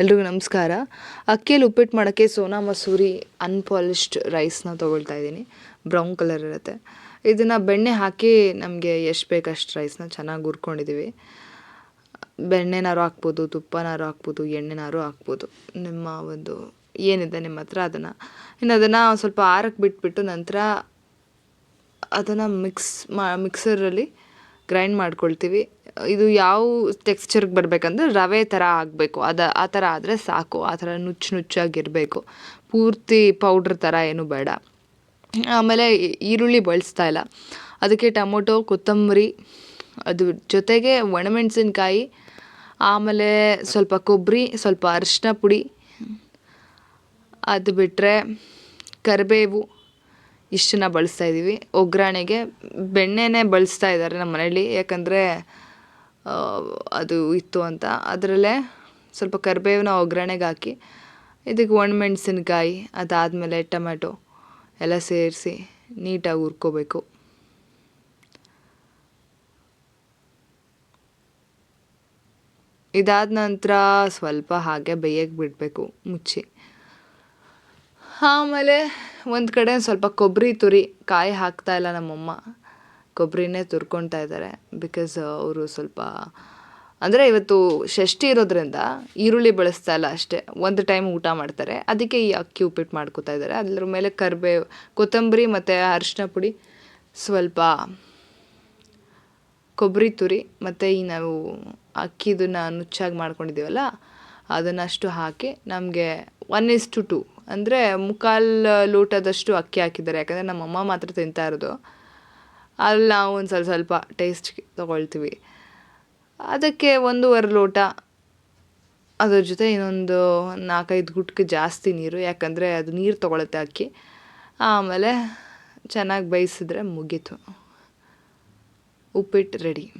ಎಲ್ರಿಗೂ ನಮಸ್ಕಾರ. ಅಕ್ಕಿಯಲ್ಲಿ ಉಪ್ಪಿಟ್ಟು ಮಾಡೋಕ್ಕೆ ಸೋನಾ ಮಸೂರಿ ಅನ್ಪಾಲಿಶ್ಡ್ ರೈಸ್ನ ತೊಗೊಳ್ತಾ ಇದ್ದೀನಿ. ಬ್ರೌನ್ ಕಲರ್ ಇರುತ್ತೆ. ಇದನ್ನು ಬೆಣ್ಣೆ ಹಾಕಿ ನಮಗೆ ಎಷ್ಟು ಬೇಕು ಅಷ್ಟು ರೈಸ್ನ ಚೆನ್ನಾಗಿ ಹುರ್ಕೊಂಡಿದ್ದೀವಿ. ಬೆಣ್ಣೆನಾರು ಹಾಕ್ಬೋದು, ತುಪ್ಪನಾರು ಹಾಕ್ಬೋದು, ಎಣ್ಣೆನಾರು ಹಾಕ್ಬೋದು. ನಿಮ್ಮ ಒಂದು ಏನಿದೆ ನಿಮ್ಮ ಹತ್ರ ಅದನ್ನು. ಇನ್ನು ಅದನ್ನು ಸ್ವಲ್ಪ ಆರಕ್ಕೆ ಬಿಟ್ಬಿಟ್ಟು ನಂತರ ಅದನ್ನು ಮಿಕ್ಸ್ ಮಾ ಮಿಕ್ಸರಲ್ಲಿ ಗ್ರೈಂಡ್ ಮಾಡ್ಕೊಳ್ತೀವಿ. ಇದು ಯಾವ ಟೆಕ್ಸ್ಚರ್ಗೆ ಬರಬೇಕಂದ್ರೆ ರವೆ ಥರ ಆಗಬೇಕು. ಅದು, ಆ ಥರ ಆದರೆ ಸಾಕು. ಆ ಥರ ನುಚ್ಚು ನುಚ್ಚಾಗಿರಬೇಕು. ಪೂರ್ತಿ ಪೌಡ್ರ್ ಥರ ಏನು ಬೇಡ. ಆಮೇಲೆ ಈರುಳ್ಳಿ ಬಳಸ್ತಾ ಇಲ್ಲ. ಅದಕ್ಕೆ ಟೊಮೊಟೊ, ಕೊತ್ತಂಬರಿ, ಅದು ಜೊತೆಗೆ ಒಣಮೆಣಸಿನ್ಕಾಯಿ, ಆಮೇಲೆ ಸ್ವಲ್ಪ ಕೊಬ್ಬರಿ ಸ್ವಲ್ಪ ಅರಿಶಿನ ಪುಡಿ, ಅದು ಬಿಟ್ಟರೆ ಕರಿಬೇವು ಇಷ್ಟನ್ನ ಬಳಸ್ತಾ ಇದ್ದೀವಿ ಒಗ್ಗರಣೆಗೆ ಬೆಣ್ಣೆನೇ ಬಳಸ್ತಾ ಇದ್ದಾರೆ ನಮ್ಮ ಮನೇಲಿ ಯಾಕಂದರೆ ಅದು ಇತ್ತು ಅಂತ. ಅದರಲ್ಲೇ ಸ್ವಲ್ಪ ಕರಿಬೇವನ್ನ ಒಗ್ಗರಣೆಗೆ ಹಾಕಿ, ಇದಕ್ಕೆ ಒಣಮೆಣ್ಸಿನ್ಕಾಯಿ ಅದಾದಮೇಲೆ ಟೊಮೆಟೊ ಎಲ್ಲ ಸೇರಿಸಿ ನೀಟಾಗಿ ಹುರ್ಕೋಬೇಕು. ಇದಾದ ನಂತರ ಸ್ವಲ್ಪ ಹಾಗೆ ಬೇಯಕ್ಕೆ ಬಿಡಬೇಕು, ಮುಚ್ಚಿ. ಆಮೇಲೆ ಒಂದು ಕಡೆ ಸ್ವಲ್ಪ ಕೊಬ್ಬರಿ ತುರಿ, ಕಾಯಿ ಹಾಕ್ತಾ ಇಲ್ಲ ನಮ್ಮಮ್ಮ. ಕೊಬ್ಬರಿನೇ ತುರ್ಕೊಳ್ತಾ ಇದ್ದಾರೆ. ಬಿಕಾಸ್ ಅವರು ಸ್ವಲ್ಪ, ಅಂದರೆ ಇವತ್ತು ಷಷ್ಠಿ ಇರೋದ್ರಿಂದ ಈರುಳ್ಳಿ ಬಳಸ್ತಾ ಇಲ್ಲ ಅಷ್ಟೇ. ಒಂದು ಟೈಮ್ ಊಟ ಮಾಡ್ತಾರೆ. ಅದಕ್ಕೆ ಈ ಅಕ್ಕಿ ಉಪ್ಪಿಟ್ಟು ಮಾಡ್ಕೋತಾ ಇದ್ದಾರೆ. ಅದ್ರ ಮೇಲೆ ಕರಿಬೇವು ಕೊತ್ತಂಬರಿ ಮತ್ತು ಅರಿಶಿನ ಪುಡಿ, ಸ್ವಲ್ಪ ಕೊಬ್ಬರಿ ತುರಿ ಮತ್ತು ಈ ನಾವು ಅಕ್ಕಿದನ್ನ ನುಚ್ಚಾಗಿ ಮಾಡ್ಕೊಂಡಿದ್ದೀವಲ್ಲ, ಅದನ್ನಷ್ಟು ಹಾಕಿ ನಮಗೆ ಒನ್ ಇಸ್ ಟು ಟು ಅಂದರೆ ಮುಕ್ಕಾಲು ಲೋಟದಷ್ಟು ಅಕ್ಕಿ ಹಾಕಿದ್ದಾರೆ. ಯಾಕಂದರೆ ನಮ್ಮಮ್ಮ ಮಾತ್ರ ತಿಂತಾ ಇರೋದು. ಅಲ್ಲಿ ನಾವು ಒಂದು ಸ್ವಲ್ಪ ಸ್ವಲ್ಪ ಟೇಸ್ಟ್ಗೆ ತೊಗೊಳ್ತೀವಿ. ಅದಕ್ಕೆ ಒಂದೂವರೆ ಲೋಟ. ಅದ್ರ ಜೊತೆ ಇನ್ನೊಂದು ನಾಲ್ಕೈದು ಗುಟ್ಕೆ ಜಾಸ್ತಿ ನೀರು, ಯಾಕಂದರೆ ಅದು ನೀರು ತೊಗೊಳತ್ತೆ ಅಕ್ಕಿ. ಆಮೇಲೆ ಚೆನ್ನಾಗಿ ಬೇಯಿಸಿದ್ರೆ ಮುಗೀತು. ಉಪ್ಪಿಟ್ಟು ರೆಡಿ